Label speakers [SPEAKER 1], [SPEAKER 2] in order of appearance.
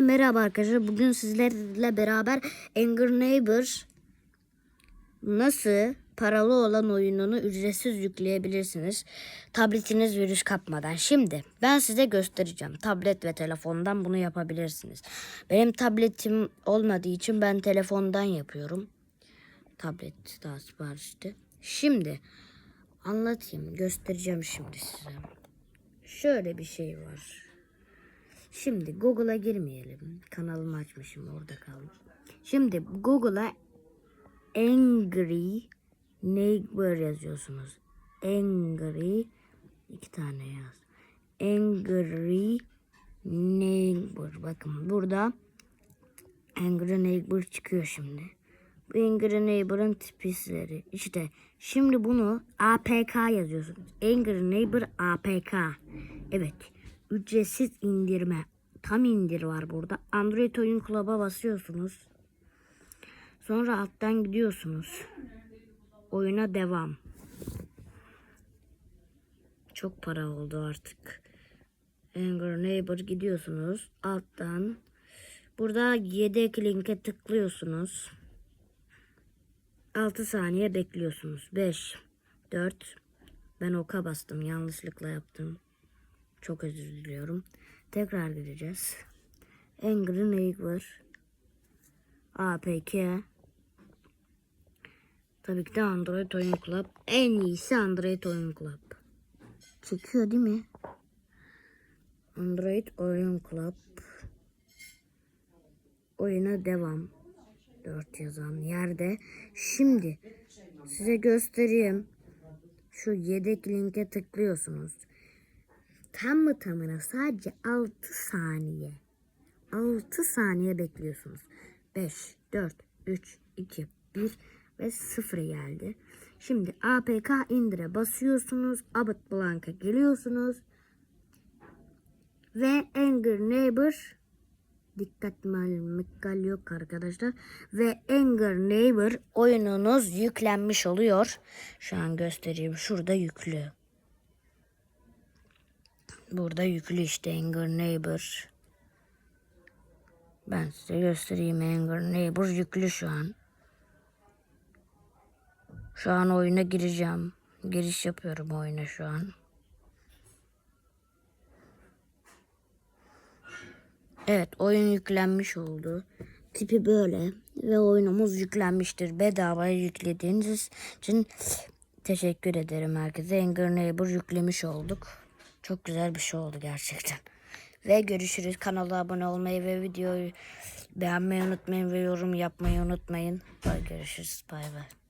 [SPEAKER 1] Merhaba arkadaşlar. Bugün sizlerle beraber Angry Neighbor nasıl paralı olan oyununu ücretsiz yükleyebilirsiniz. Tabletiniz virüs kapmadan. Şimdi ben size göstereceğim. Tablet ve telefondan bunu yapabilirsiniz. Benim tabletim olmadığı için ben telefondan yapıyorum. Tablet daha siparişti. Şimdi anlatayım. Göstereceğim şimdi size. Şöyle bir şey var. Şimdi Google'a girmeyelim. Kanalımı açmışım orada kalmış. Şimdi Google'a Angry Neighbor yazıyorsunuz. Angry iki tane yaz. Angry Neighbor. Bakın burada Angry Neighbor çıkıyor şimdi. Bu Angry Neighbor'ın tipizleri. İşte şimdi bunu APK yazıyorsunuz. Angry Neighbor APK. Evet. Ücretsiz indirme. Tam indir var burada. Android oyun club'a basıyorsunuz. Sonra alttan gidiyorsunuz. Oyuna devam. Çok para oldu artık. Angry Neighbor gidiyorsunuz. Alttan. Burada yedek linke tıklıyorsunuz. 6 saniye bekliyorsunuz. 5, 4. Ben oka bastım. Yanlışlıkla yaptım. Çok özür diliyorum. Tekrar gideceğiz. Angry Neighbor. APK. Tabii ki de Android Oyun Club. En iyisi Android Oyun Club. Çekiyor değil mi? Android Oyun Club. Oyuna devam. 4 yazan yerde. Şimdi size göstereyim. Şu yedek linke tıklıyorsunuz. Tam mı tamına sadece 6 saniye. 6 saniye bekliyorsunuz. 5, 4, 3, 2, 1 ve 0 geldi. Şimdi APK indire basıyorsunuz. Abbott Blank'a geliyorsunuz. Ve Angry Neighbor dikkat mikal yok arkadaşlar. Ve Angry Neighbor oyununuz yüklenmiş oluyor. Şu an göstereyim. Şurada yüklü. Burada yüklü işte Angry Neighbor. Ben size göstereyim Angry Neighbor yüklü şu an. Şu an oyuna gireceğim. Giriş yapıyorum oyuna şu an. Evet oyun yüklenmiş oldu. Tipi böyle ve oyunumuz yüklenmiştir. Bedava yüklediğiniz için teşekkür ederim herkese. Angry Neighbor yüklemiş olduk. Çok güzel bir şey oldu gerçekten. Ve görüşürüz. Kanala abone olmayı ve videoyu beğenmeyi unutmayın ve yorum yapmayı unutmayın. Bye görüşürüz. Bay bay.